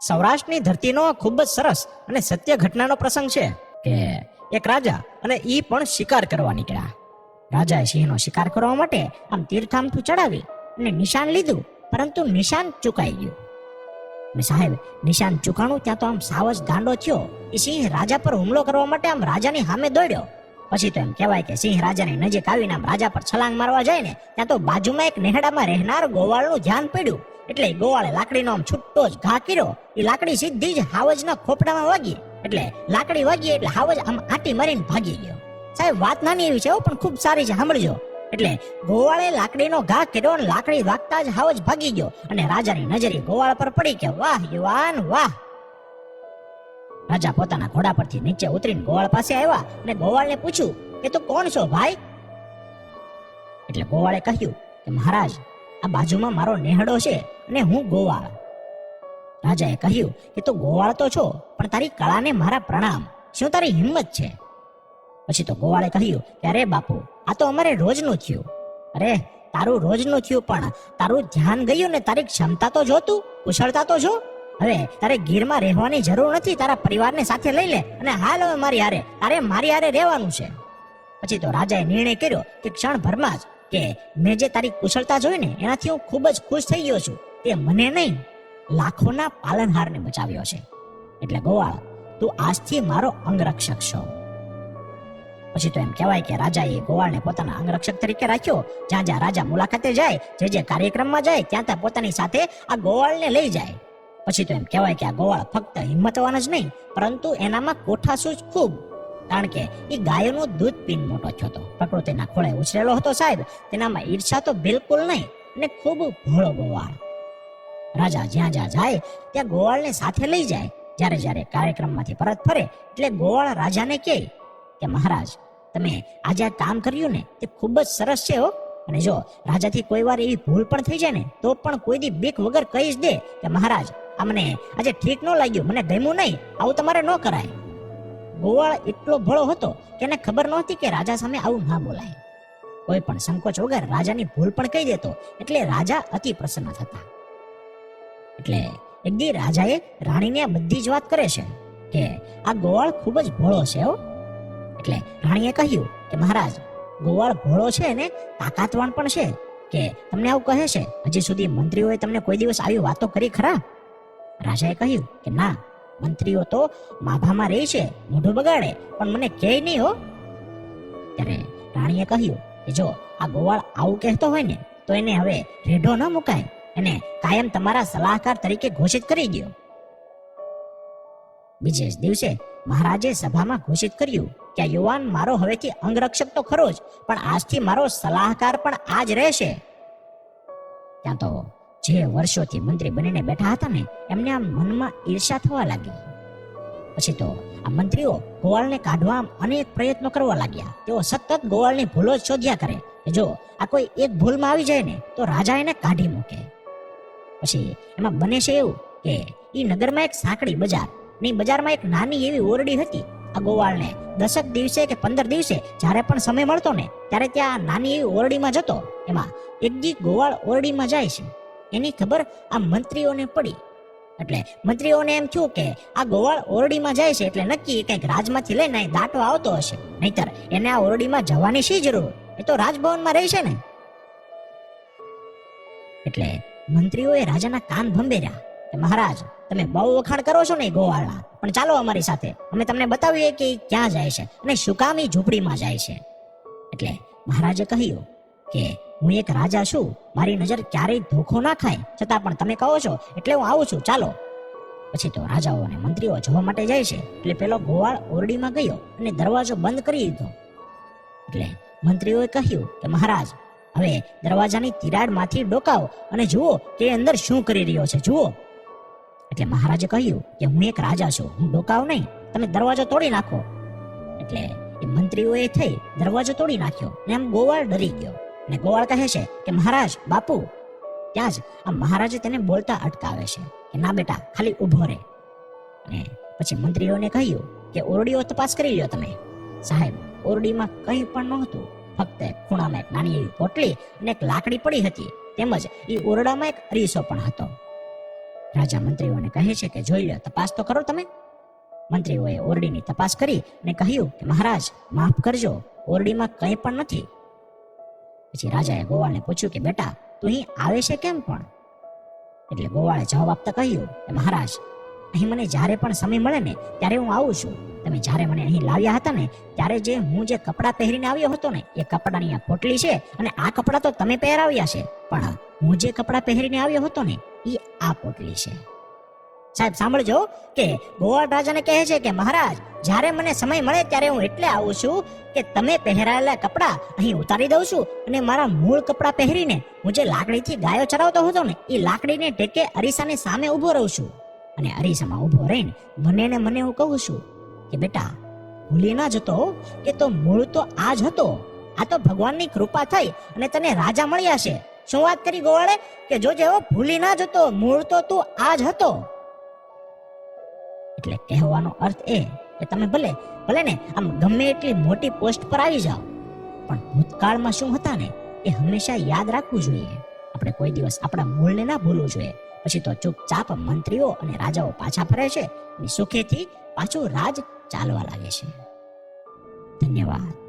સૌરાષ્ટ્રની ધરતીનો ખૂબ જ સરસ અને સત્ય ઘટનાનો પ્રસંગ છે કે એક રાજા અને ઈ પણ શિકાર કરવા નીકળ્યા. રાજાએ સિંહનો શિકાર કરવા માટે આમ તીર્થામથું ચડાવી અને નિશાન લીધું, પરંતુ નિશાન ચૂકાઈ ગયું. અને સાહેબ, નિશાન ચૂકાણું ત્યાં તો આમ સાવજ ગાંડો થયો, એ સિંહ રાજા પર હુમલો કરવા માટે આમ રાજાની સામે દોડ્યો. પછી તો એમ કહેવાય કે સિંહ રાજાની નજીક આવીને આમ રાજા પર છલાંગ મારવા જાય ને, ત્યાં તો બાજુમાં એક નેહડામાં રહેનાર ગોવાળનું ધ્યાન પડ્યું. એટલે ગોવાળે લાકડીનો આમ છૂટો જ ઘા કર્યો એ લાકડી સીધી જ હાવજના ખોપડામાં વાગી. એટલે લાકડી વાગી એટલે હાવજ આમ આટી મારીને ભાગી ગયો. સાહેબ, વાત નાની એવી છે પણ ખૂબ સારી છે, સાંભળજો. એટલે ગોવાળે લાકડીનો ઘા કર્યો અને લાકડી વાગતા જ હાવજ ભાગી ગયો. અને રાજાની નજરે ગોવાળ પર પડી કે, વાહ, યુવાન, વાહ. રાજા પોતાના ઘોડા પરથી નીચે ઉતરીને ગોવાળ પાસે આવ્યા અને ગોવાળને પૂછ્યું કે, તું કોણ છો, ભાઈ? એટલે ગોવાળે કહ્યું કે, મહારાજ આ બાજુમાં મારો નેહડો છે અને હું ગોવાળ. રાજાએ કહ્યું કે તું ગોવાળ તો છો, પણ તારી કળાને મારા પ્રણામ. શું તારી હિંમત છે? પછી તો ગોવાળે કહ્યું કે અરે બાપુ, આ તો અમારે રોજનું થયું. અરે, તારું રોજનું થયું પણ તારું ધ્યાન ગયું ને તારી ક્ષમતા તો જોતું કુશળતા તો જો. હવે તારે ગીરમાં રહેવાની જરૂર નથી, તારા પરિવારને સાથે લઈ લે અને હાલ હવે મારી હારે, તારે મારી હારે રહેવાનું છે. પછી તો રાજાએ નિર્ણય કર્યો કે ક્ષણભરમાં જ કે મેં જે તારી કુશળતા જોઈ ને એનાથી હું ખૂબ જ ખુશ થઈ ગયો છું, તે મને નહીં, લાખોના પાલનહારને બચાવ્યો છે. એટલે ગોવાળ તું આજથી મારો અંગરક્ષક છો. પછી તો એમ કહેવાય કે રાજાએ ગોવાળને પોતાના અંગરક્ષક તરીકે રાખ્યો. જ્યાં જ્યાં રાજા મુલાકાતે જાય, જે જે કાર્યક્રમમાં જાય, ત્યાં ત્યાં પોતાની સાથે આ ગોવાળને લઈ જાય. પછી તો એમ કહેવાય કે આ ગોવાળ ફક્ત હિંમતવાન જ નહીં, પરંતુ એનામાં કોઠાસૂજ ખૂબ કારણ કે એ ગાયોનું દૂધ પીન મોટો થયો હતો. પ્રકૃતિના ખોળે ઉછરેલો હતો સાહેબ. તેનામાં ઈર્ષા તો બિલકુલ નહીં અને ખૂબ ભોળો ગોવાળ. રાજા જ્યાં જ્યાં જાય, ત્યાં ગોવાળને સાથે લઈ જાય. જ્યારે જ્યારે કાર્યક્રમમાંથી પરત ફરે, એટલે ગોવાળ રાજાને કહે કે, મહારાજ, તમે આજે આ કામ કર્યું ને, તે ખૂબ જ સરસ છે હો. અને જો રાજાથી કોઈ વાર એવી ભૂલ પણ થઈ જાય ને, તો પણ કોઈ દી બીક વગર કહી જ દે કે, મહારાજ, આ મને આજે ઠીક ન લાગ્યું, મને ગમ્યું નહીં. આવું તમારે ન કરાય. ગોવાળ એટલો ભળો હતો કે એને ખબર નહોતી કે રાજા સામે આવું ના બોલાય. કોઈ પણ સંકોચ વગર રાજાની ભૂલ પણ કહી દેતો એટલે રાજા અતિ પ્રસન્ન થતા. એટલે એક દી રાજાએ રાણીને બધી જ વાત કરે છે કે આ ગોવાળ ખૂબ જ ભોળો છે હો. એટલે રાણીએ કહ્યું કે મહારાજ, ગોવાળ ભોળો છે ને તાકાતવાન પણ છે કે તમને આવું કહે છે? હજી સુધી મંત્રીઓએ તમને કોઈ દિવસ આવી વાતો કરી ખરા? રાજાએ કહ્યું કે ના મંત્રીઓ તો માભામાં રહે છે, મોઢું બગાડે, પણ મને કહે નહીં હો. ત્યારે રાણીએ કહ્યું કે જો આ ગોવાળ આવું કહેતો હોય ને, તો એને હવે રેઢો ન મુકાય, એને કાયમ તમારા સલાહકાર તરીકે ઘોષિત કરી દો બીજે જ દિવસે મહારાજે સભામાં ઘોષિત કર્યું કે યુવાન મારો હવેથી અંગરક્ષક તો ખરો જ, પણ આજથી મારો સલાહકાર પણ આજ રહેશે. ત્યાં તો જે વર્ષોથી મંત્રી બનીને બેઠા હતા ને, એમને આમ મનમાં ઈર્ષા થવા લાગી. પછી તો આ મંત્રીઓ ગોવાળને કાઢવા અનેક પ્રયત્નો કરવા લાગ્યા. તેઓ સતત ગોવાળની ભૂલો જ શોધ્યા કરે. જો આ કોઈ એક ભૂલમાં આવી જાય ને, તો રાજા એને કાઢી મૂકે. પછી એમાં બને છે એવું કે એ નગરમાં એક સાંકડી બજાર, ની બજારમાં એક નાની એવી ઓરડી હતી. આ ગોવાળને દસક દિવસે કે પંદર દિવસે જ્યારે પણ સમય મળતો ને, ત્યારે ત્યાં નાની એવી ઓરડીમાં જતો. એમાં એક દી ગોવાળ ઓરડીમાં જાય છે. એની ખબર આ મંત્રીઓને પડી. એટલે મંત્રીઓને એમ થયું કે આ ગોવાળ ઓરડીમાં જાય છે એટલે નક્કી કંઈક રાજમાંથી લઈને અહીં દાટો આવતો હશે. નહીતર એને આ ઓરડીમાં જવાની શી જરૂર? એ તો રાજભવનમાં રહી ને. એટલે મંત્રીઓએ રાજાના કાન ભંભેર્યા કે મહારાજ, તમે બહુ વખાણ કરો છો ને ગોવાળા પણ ચાલો અમારી સાથે, અમે તમને બતાવીએ કે ક્યાં જાય છે અને શું કામ ઝૂંપડીમાં જાય છે. એટલે મહારાજે કહ્યું કે હું એક રાજા છું. મારી નજર ક્યારેય ધોખો ના ખાય. છતાં પણ તમે કહો છો એટલે હું આવું છું. ચાલો. પછી તો રાજાઓ અને મંત્રીઓ જોવા માટે જાય છે. એટલે પેલો ગોવાળ ઓરડીમાં ગયો અને દરવાજો બંધ કરી દીધો. એટલે મંત્રીઓએ કહ્યું કે મહારાજ, હવે દરવાજાની તિરાડમાંથી ડોકાવો અને જુઓ કે અંદર શું કરી રહ્યો છે. જુઓ. એટલે મહારાજે કહ્યું કે હું એક રાજા છું. હું ડોકાવ નહીં. તમે દરવાજો તોડી નાખો. એટલે એ મંત્રીઓએ થઈ દરવાજો તોડી નાખ્યો ને આમ ગોવાળ ડરી ગયો. ને ગોવાળ કહે છે કે, મહારાજ, બાપુ. ત્યાં જ આ મહારાજે તેને બોલતા અટકાવે છે કે, ના બેટા, ખાલી ઊભો રહે અને પછી મંત્રીઓને કહ્યું કે, ઓરડીઓ તપાસ કરી લ્યો તમે. સાહેબ, ઓરડીમાં કંઈ પણ નહોતું. ફક્ત ખૂણામાં એક નાની એવી પોટલી અને એક લાકડી પડી હતી. તેમજ એ ઓરડામાં એક અરીસો પણ હતો. રાજા મંત્રીઓને કહે છે કે, જોઈ લો તપાસ તો કરો તમે. મંત્રીઓએ ઓરડીની તપાસ કરી અને કહ્યું કે, મહારાજ, માફ કરજો. ઓરડીમાં કંઈ પણ નથી. પછી રાજાએ ગોવાળને પૂછ્યું કે, બેટા, તું અહીં આવે છે કેમ પણ? એટલે ગોવાળે જવાબ આપતા કહ્યું કે, મહારાજ, અહીં મને જ્યારે પણ સમય મળે ને, ત્યારે હું આવું છું. તમે જ્યારે મને અહીં લાવ્યા હતા ને, ત્યારે જે હું જે કપડાં પહેરીને આવ્યો હતો ને, એ કપડાની આ પોટલી છે અને આ કપડાં તો તમે પહેરાવ્યા છે. પણ હું જે કપડાં પહેરીને આવ્યો હતો ને, એ આ પોટલી છે. સાહેબ, સાંભળજો કે ગોવાળ રાજાને કહે છે કે, મહારાજ, જ્યારે મને સમય મળે ત્યારે હું એટલે આવું છું કે તમે પહેરાયેલા કપડાં અહીં ઉતારી દઉં છું અને મારા મૂળ કપડાં પહેરીને હું જે લાકડીથી ગાયો ચરાવતો હતો ને, એ લાકડીને ટેકે અરીસાની સામે ઊભો રહું છું. અને અરીસામાં ઊભો રહીને મને ને મને હું કહું છું કે, બેટા, ભૂલી ના જતો કે તો મૂળ તો આ જ હતો. આ તો ભગવાનની કૃપા થઈ અને તને રાજા મળ્યા છે. શું વાત કરી ગોવાળે? કે જોજે હો ભૂલી ના જતો, મૂળ તો તું આ જ હતો. એટલે કહેવાનો અર્થ એ કે તમે ભલે ભલે ને આમ ગમે એટલી મોટી પોસ્ટ પર આવી જાઓ, પણ ભૂતકાળમાં શું હતા ને, એ હંમેશા યાદ રાખવું જોઈએ. આપણે કોઈ દિવસ આપણા મૂળને ના ભૂલવું જોઈએ. પછી તો ચૂપચાપ મંત્રીઓ અને રાજાઓ પાછા ફરે છે અને સુખેથી પાછું રાજ ચાલવા લાગે છે. ધન્યવાદ.